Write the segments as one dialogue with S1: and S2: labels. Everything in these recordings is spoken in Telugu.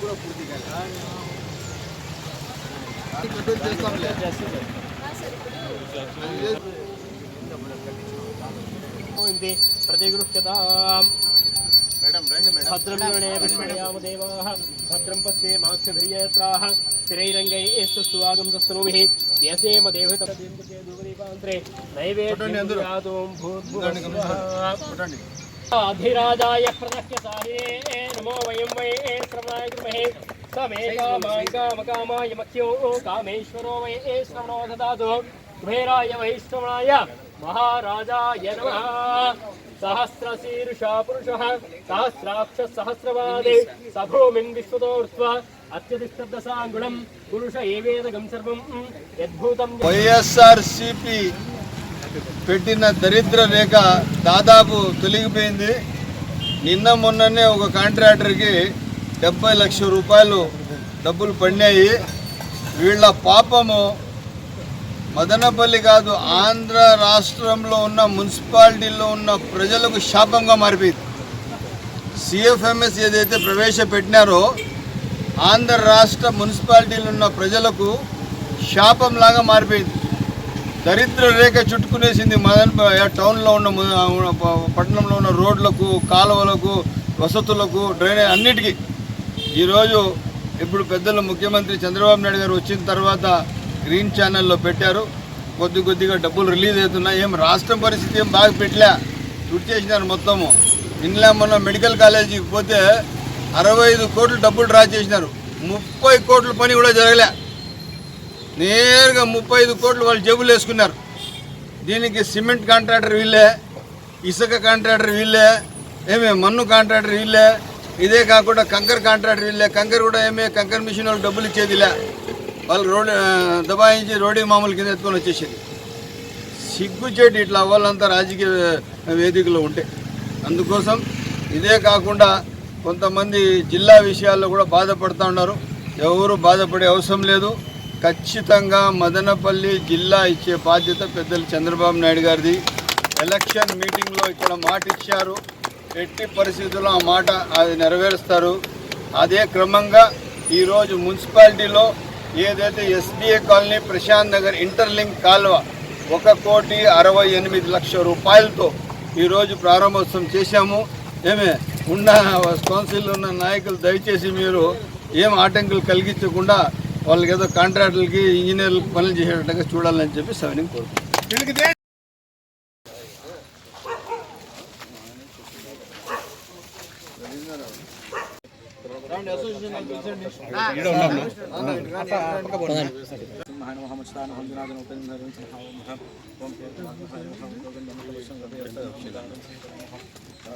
S1: కూడా పూర్తి
S2: కాదు భద్రం భద్రం పశ్యే سہیر پورش سہسر والد
S1: వైఎస్ఆర్సిపి పెట్టిన దరిద్ర రేఖ దాదాపు తొలగిపోయింది. నిన్న మొన్ననే ఒక కాంట్రాక్టర్కి డెబ్బై లక్షల రూపాయలు డబ్బులు పడినాయి. వీళ్ళ పాపము మదనపల్లి కాదు ఆంధ్ర రాష్ట్రంలో ఉన్న మున్సిపాలిటీలో ఉన్న ప్రజలకు శాపంగా మారిపోయింది. సిఎఫ్ఎంఎస్ ఏదైతే ప్రవేశపెట్టినారో ఆంధ్ర రాష్ట్ర మున్సిపాలిటీలు ఉన్న ప్రజలకు శాపంలాగా మారిపోయింది. దరిద్ర రేఖ చుట్టుకునేసింది మదన్ టౌన్లో ఉన్న పట్టణంలో ఉన్న రోడ్లకు కాలువలకు వసతులకు డ్రైనేజ్ అన్నిటికీ. ఈరోజు ఇప్పుడు పెద్దలు ముఖ్యమంత్రి చంద్రబాబు నాయుడు గారు వచ్చిన తర్వాత గ్రీన్ ఛానల్లో పెట్టారు. కొద్ది కొద్దిగా డబ్బులు రిలీజ్ అవుతున్నాయి. ఏం రాష్ట్రం పరిస్థితి ఏం బాగా పెట్టలే. తుడిచేసినారు మొత్తము. నిన్న మొన్న మెడికల్ కాలేజీకి పోతే అరవై ఐదు కోట్లు డబ్బులు డ్రా చేసినారు. ముప్పై కోట్ల పని కూడా జరగలే. నేరుగా ముప్పై ఐదు కోట్లు వాళ్ళు జేబులు వేసుకున్నారు. దీనికి సిమెంట్ కాంట్రాక్టర్ వీళ్ళే ఇసుక కాంట్రాక్టర్ వీళ్ళే ఏమే మన్ను కాంట్రాక్టర్ వీళ్ళే ఇదే కాకుండా కంకర్ కాంట్రాక్టర్ వీళ్ళే. కంకర్ కూడా ఏమే కంకర్ మిషన్ వాళ్ళు డబ్బులు ఇచ్చేదిలే. వాళ్ళు రోడ్డు దబాయించి రోడ్డు మామూలు కింద ఎత్తుకొని వచ్చేసేది. సిగ్గుచేటి ఇట్లా వాళ్ళంతా రాజకీయ వేదికలో ఉంటే. అందుకోసం ఇదే కాకుండా కొంతమంది జిల్లా విషయాల్లో కూడా బాధపడుతూ ఉన్నారు. ఎవరు బాధపడే అవసరం లేదు. ఖచ్చితంగా మదనపల్లి జిల్లా ఇచ్చే బాధ్యత పెద్దలు చంద్రబాబు నాయుడు గారిది. ఎలక్షన్ మీటింగ్లో ఇక్కడ మాట ఇచ్చారు. ఎట్టి పరిస్థితుల్లో ఆ మాట అది నెరవేరుస్తారు. అదే క్రమంగా ఈరోజు మున్సిపాలిటీలో ఏదైతే SBI colony Prashant Nagar interlink కాల్వ ఒక కోటి అరవై ఎనిమిది లక్షల రూపాయలతో ఈరోజు ప్రారంభోత్సవం చేశాము. ఏమే? ఉన్న కౌన్సిల్ ఉన్న నాయకులు దయచేసి మీరు ఏం ఆటంకులు కలిగించకుండా వాళ్ళకి ఏదో కాంట్రాక్టులకి ఇంజనీర్లకు పనులు చేసేటట్టుగా చూడాలని చెప్పి సవిని కోరుకుంటున్నాను.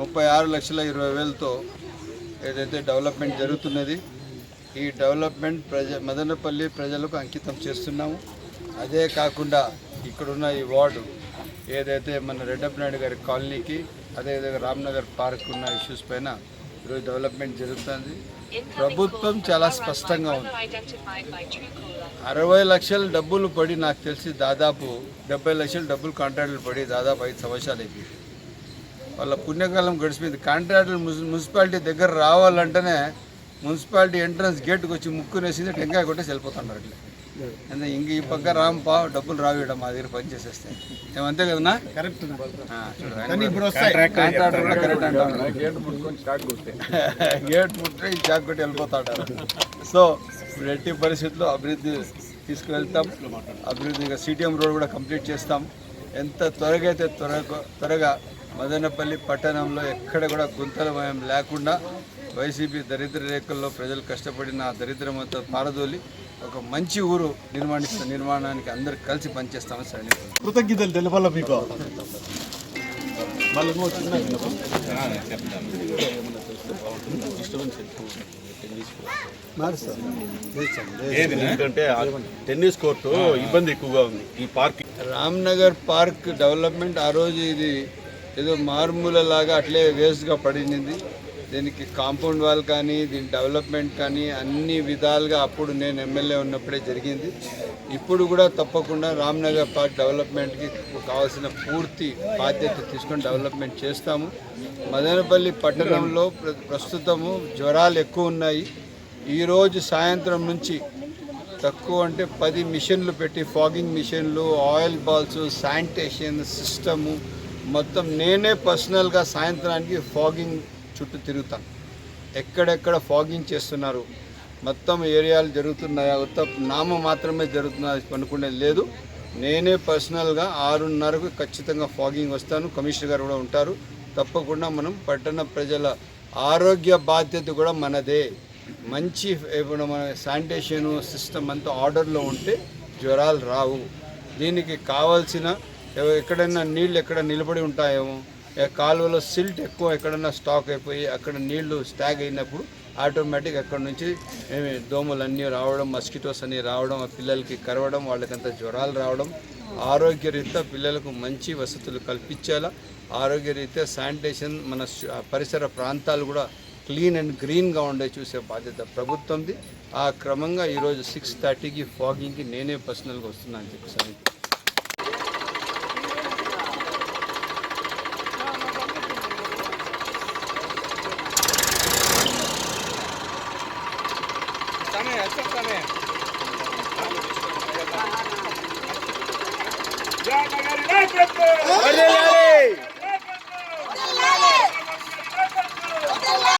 S1: ముప్పై ఆరు లక్షల ఇరవై వేలతో ఏదైతే డెవలప్మెంట్ జరుగుతున్నది ఈ డెవలప్మెంట్ ప్రజ మదనపల్లి ప్రజలకు అంకితం చేస్తున్నాము. అదే కాకుండా ఇక్కడున్న ఈ వార్డు ఏదైతే మన రెడ్డప్ప నాయుడు గారి కాలనీకి అదేవిధంగా రామ్నగర్ పార్క్ ఉన్న ఇష్యూస్ పైన ఈరోజు డెవలప్మెంట్ జరుగుతుంది. ప్రభుత్వం చాలా స్పష్టంగా ఉంది. అరవై లక్షల డబ్బులు పడి నాకు తెలిసి దాదాపు డెబ్బై లక్షల డబ్బులు కాంట్రాక్టులు పడి దాదాపు ఐదు సంవత్సరాలు అయిపోయింది వాళ్ళ పుణ్యకాలం గడిచిపోయింది. కాంట్రాక్టులు మున్సి- మున్సిపాలిటీ దగ్గర రావాలంటేనే మున్సిపాలిటీ ఎంట్రన్స్ గేట్కి వచ్చి ముక్కునేసింది టెంకాయ కొట్టేసి వెళ్ళిపోతున్నారు అట్లా. అంటే ఇంక ఈ పక్క రాంపా డబ్బులు రావియడం మా దగ్గర పని చేసేస్తే ఏమంతే కదనా
S3: కరెక్ట్
S1: గేట్ ముట్టుకొని చాక్ కొట్టే. గేట్ ముట్టే చాక్ కొట్టి వెళ్ళిపోతాడు సో ఇప్పుడు ఎట్టి పరిస్థితుల్లో అభివృద్ధి తీసుకువెళ్తాం. అభివృద్ధిగా సిటిఎం రోడ్ కూడా కంప్లీట్ చేస్తాం. ఎంత త్వరగా అయితే త్వరగా త్వరగా మదనపల్లి పట్టణంలో ఎక్కడ కూడా గుంతలమయం లేకుండా వైసీపీ దరిద్ర రేఖల్లో ప్రజలు కష్టపడిన ఆ దరిద్రం అంతా పారదోలి ఒక మంచి ఊరు నిర్మాణిస్తా నిర్మాణానికి అందరు కలిసి పనిచేస్తామని సరే
S3: కృతజ్ఞతలు తెలపాల మీకు. ఎందుకంటే టెన్నిస్ కోర్టు ఇబ్బంది ఎక్కువగా ఉంది. ఈ పార్క్
S1: రామ్నగర్ పార్క్ డెవలప్మెంట్ ఆ రోజు ఇది ఏదో మారుమూల లాగా అట్లే వేస్ట్గా పడింది. దీనికి కాంపౌండ్ వాల్ కానీ దీని డెవలప్మెంట్ కానీ అన్ని విధాలుగా అప్పుడు నేను ఎమ్మెల్యే ఉన్నప్పుడే జరిగింది. ఇప్పుడు కూడా తప్పకుండా రామ్నగర్ పార్క్ డెవలప్మెంట్కి కావాల్సిన పూర్తి బాధ్యత తీసుకొని డెవలప్మెంట్ చేస్తాము. మదనపల్లి పట్టణంలో ప్ర- ప్రస్తుతము జ్వరాలు ఎక్కువ ఉన్నాయి. ఈరోజు సాయంత్రం నుంచి తక్కువ అంటే పది మిషన్లు పెట్టి ఫాగింగ్ మిషన్లు ఆయిల్ బాల్స్ శానిటేషన్ సిస్టము మొత్తం నేనే పర్సనల్గా సాయంత్రానికి ఫాగింగ్ చుట్టూ తిరుగుతాను ఎక్కడెక్కడ ఫాగింగ్ చేస్తున్నారు మొత్తం ఏరియాలు జరుగుతున్నాయా ఉత్త నామ మాత్రమే జరుగుతున్నది అనుకునేది లేదు. నేనే పర్సనల్గా ఆరున్నరకు ఖచ్చితంగా ఫాగింగ్ వస్తాను. కమిషనర్ గారు కూడా ఉంటారు. తప్పకుండా మనం పట్టణ ప్రజల ఆరోగ్య బాధ్యత కూడా మనదే. మంచి ఇప్పుడు మన శానిటేషన్ సిస్టమ్ అంతా ఆర్డర్లో ఉంటే జ్వరాలు రావు. దీనికి కావాల్సిన ఎక్కడైనా నీళ్ళు ఎక్కడ నిలబడి ఉంటాయేమో కాలువలో సిల్ట్ ఎక్కువ ఎక్కడన్నా స్టాక్ అయిపోయి అక్కడ నీళ్ళు స్టాగ్ అయినప్పుడు ఆటోమేటిక్ అక్కడ నుంచి దోమలు అన్నీ రావడం మస్కిటోస్ అన్నీ రావడం పిల్లలకి కరవడం వాళ్ళకంత జ్వరాలు రావడం ఆరోగ్యరీత్యా పిల్లలకు మంచి వసతులు కల్పించేలా ఆరోగ్యరీత్యా శానిటేషన్ మన పరిసర ప్రాంతాలు కూడా క్లీన్ అండ్ గ్రీన్గా ఉండే చూసే బాధ్యత ప్రభుత్వంది. ఆ క్రమంగా ఈరోజు సిక్స్ థర్టీకి ఫాగింగ్కి నేనే పర్సనల్గా వస్తున్నాను అని చెప్పి సార్
S4: జయ నగరి నాయకత్వం